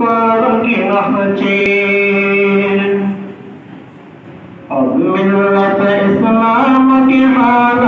Allah is the Lord of the Lord.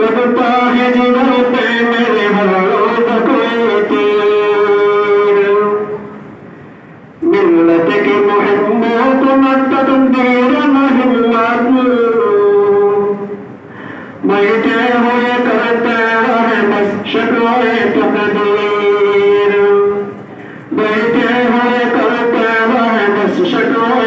लगता है जीवन पे मेरे हर रोज कोई तीर। मिलत के मोहम्मद मदद दीर मोहम्मद बैठे हुए करते रहे बस शक्लोए तकदीर। बैठे हुए करते रहे बस शक्लोए